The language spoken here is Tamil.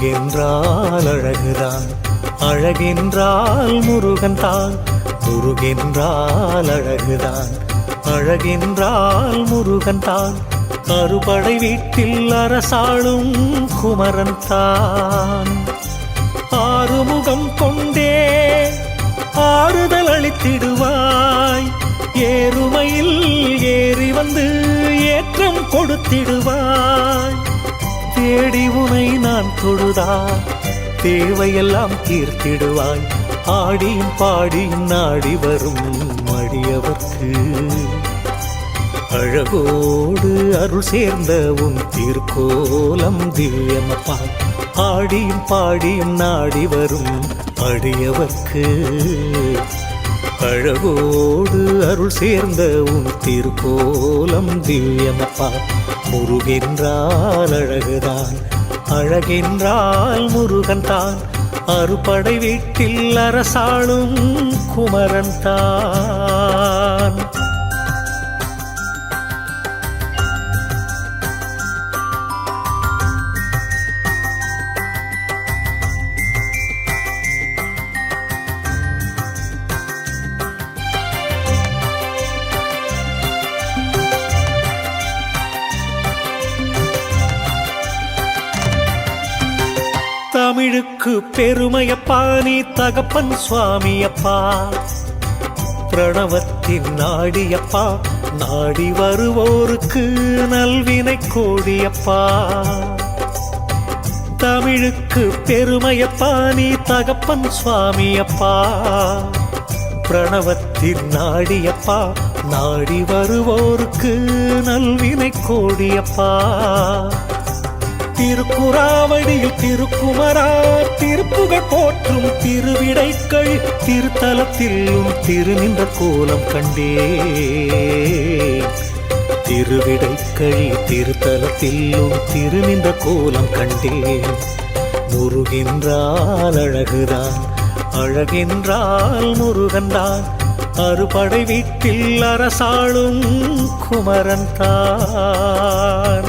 முருகென்றால் அழகுதான். அழகென்றால் முருகன் தான் முருகென்றால் அழகுதான். அழகென்றால் முருகன் தான் அறுபடை வீட்டில் அரசாளும் குமரன் தான் ஆறுமுகம் கொண்டே ஆறுதல் அளித்திடுவாய். ஏறுமையில் ஏறி வந்து ஏற்றம் கொடுத்திடுவாய். தேடி உனை நான் தொழுதா? தேவையெல்லாம் தீர்த்திடுவாய். ஆடியும் பாடியும் நாடி வரும் மடியவர்க்கு அழகோடு அருள் சேர்ந்த உன் தீர்க்கோலம் திவ்யமப்பா. ஆடியும் பாடியும் நாடி வரும் அடியவர்க்கு. அழகோடு அருள் சேர்ந்த உன் திருக்கோலம் திவ்யமப்பா. முருகென்றால் அழகுதான். அழகென்றால் முருகன் தான். அறுபடை வீட்டில் அரசாளும் குமரன் தான். தமிழுக்கு பெருமையப்பா நீ தகப்பன் சுவாமியப்பா. பிரணவத்தின் நாடியப்பா நாடி வருவோருக்கு நல்வினை கோடியப்பா. தமிழுக்கு பெருமையப்பா நீ தகப்பன் சுவாமியப்பா. பிரணவத்தின் நாடியப்பா நாடி வருவோருக்கு நல்வினை கோடியப்பா. திருக்குறாவடியில் திருக்குமரா திருப்புகழ் போற்றும் திருவிடைக்கள் திருத்தலத்திலும் திருநின்ற கோலம் கண்டே. திருவிடைக்கழி திருத்தலத்திலும் திருநின்ற கோலம் கண்டேன் முருகின்றால் அழகுதான் அழகென்றால் முருகன்தான் அறுபடை வீட்டில் அரசாளும் குமரன் தான்